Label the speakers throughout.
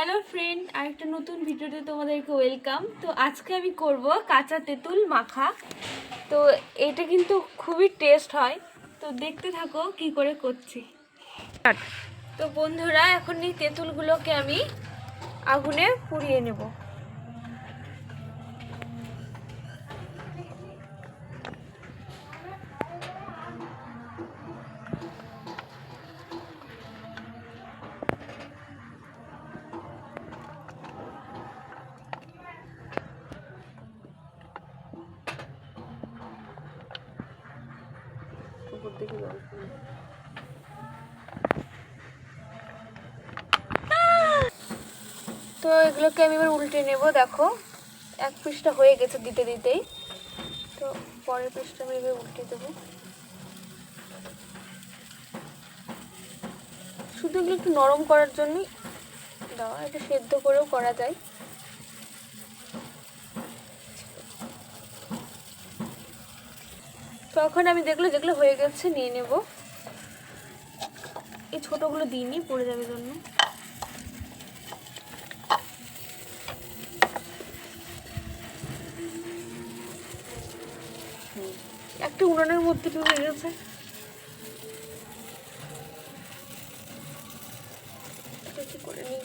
Speaker 1: Hello friend আরেকটা নতুন ভিডিওতে তোমাদেরকে ওয়েলকাম তো আজকে আমি করব কাঁচা তেঁতুল মাখা। তো এটা কিন্তু খুবই টেস্ট হয়। তো দেখতে থাকো কি করে করছি। তো বন্ধুরা, এখন এই তেঁতুলগুলোকে আমি আগুনে পুড়িয়ে নেব। তো এগুলোকে আমি এবার উল্টে নেব, দেখো। এক পিসটা হয়ে গেছে দিতে দিতেই। তো পরের পিসটা আমি এবার উল্টে দেবো। শুধু এগুলো একটু নরম করার জন্যই দেওয়া এটা সেদ্ধ করেও করা যায়। তখন আমি দেখল যেগুলো হয়ে গেছে নিয়ে নেব। এই ছোটোগুলো দিইনি পড়ে যাবে জন্য। একটা উনানের মধ্যে ঢুকে গেছে। কি করে নিই।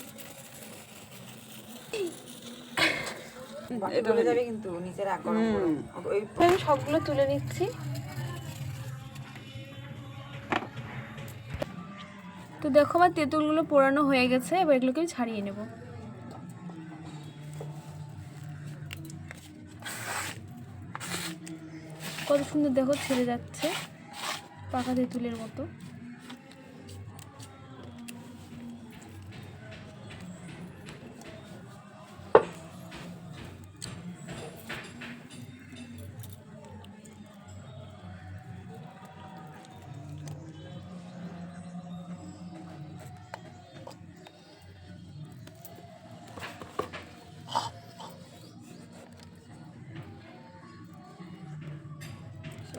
Speaker 2: যাবে কিন্তু নিচে
Speaker 1: আমি সবগুলো তুলে নিচ্ছি। তো দেখো আমার তেঁতুলগুলো পোড়ানো হয়ে গেছে, এবার এগুলোকে ছাড়িয়ে নেব। কত সুন্দর দেখো ছেড়ে যাচ্ছে পাকা তেঁতুলের মতো।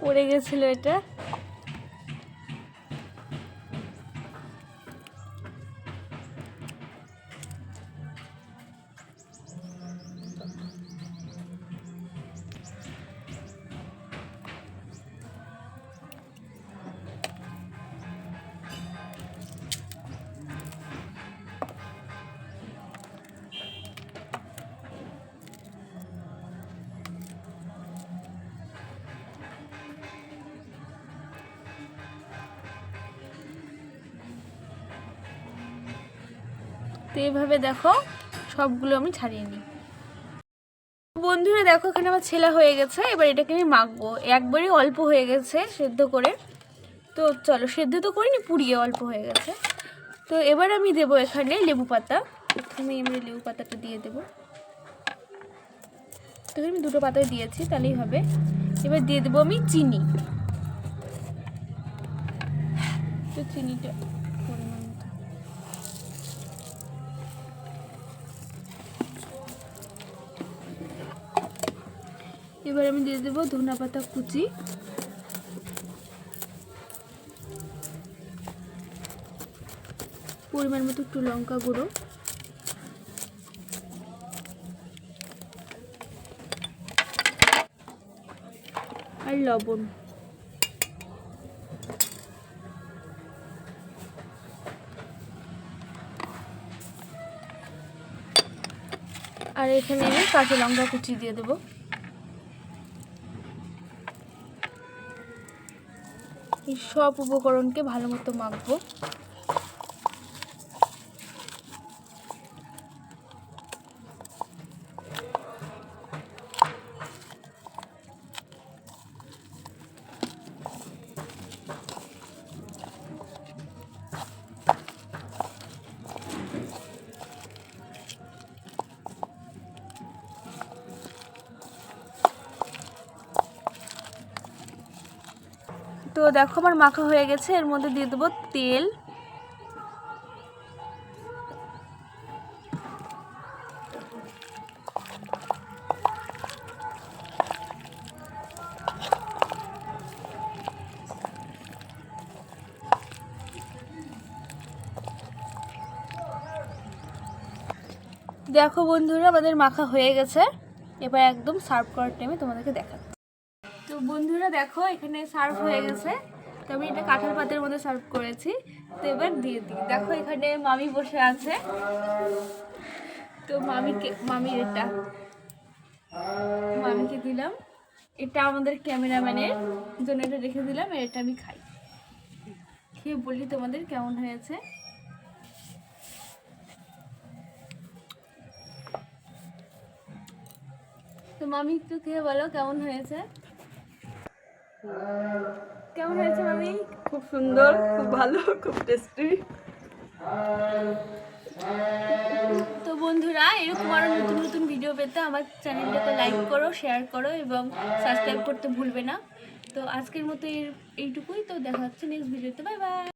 Speaker 1: পড়ে গেছিল এটা। তো এইভাবে দেখো সবগুলো আমি ছাড়িয়ে নিই। বন্ধুরা দেখো এখানে আমার ছেলা হয়ে গেছে, এবার এটাকে আমি মাখবো। একবারই অল্প হয়ে গেছে সেদ্ধ করে। তো চলো সেদ্ধ তো করিনি, পুড়িয়ে অল্প হয়ে গেছে। তো এবার আমি দেবো এখানে লেবু পাতা। প্রথমে আমি লেবু পাতাটা দিয়ে দেবো। তো আমি দুটো পাতায় দিয়েছি, তাহলেই হবে। এবার দিয়ে দেবো আমি চিনি। তো চিনিটা এবার আমি দিয়ে দেবো ধনা পাতা কুচি। পরিমাণ মতো একটু লঙ্কা গুঁড়ো। আর লবণ। আর এখানে আমি কাঁচা লঙ্কা কুচি দিয়ে দেবো। এই সব উপকরণকে ভালো মতো মাখবো। তো দেখো আমার মাখা হয়ে গেছে, এর মধ্যে দিয়ে দেবো তেল। দেখো বন্ধুরা, আমাদের মাখা হয়ে গেছে। এবার একদম সার্ভ করার টাইমে তোমাদেরকে দেখাচ্ছি। বন্ধুরা দেখো, এখানে সার্ভ হয়ে গেছে। তো আমি এটা কাঁঠাল পাতের মধ্যে সার্ভ করেছি। তো এবার দিয়ে দিই। দেখো, এখানে মামি বসে আছে। তো মামিকে মামির এটা। মামিকে দিলাম। এটা আমাদের ক্যামেরাম্যানের জন্য এটা রেখে দিলাম এটা আমি খাই। খেয়ে বলি তোমাদের কেমন হয়েছে। তো মামি একটু খেয়ে বলো, কেমন হয়েছে? কেমন হয়েছে মামি?
Speaker 2: খুব সুন্দর খুব ভালো খুব টেস্টি
Speaker 1: তো বন্ধুরা এরকম আরও নতুন নতুন ভিডিও পেতে আমার চ্যানেলটাকে লাইক করো শেয়ার করো এবং সাবস্ক্রাইব করতে ভুলবে না। তো আজকের মতো এইটুকুই তো দেখা হচ্ছে নেক্সট ভিডিওতে বাই বাই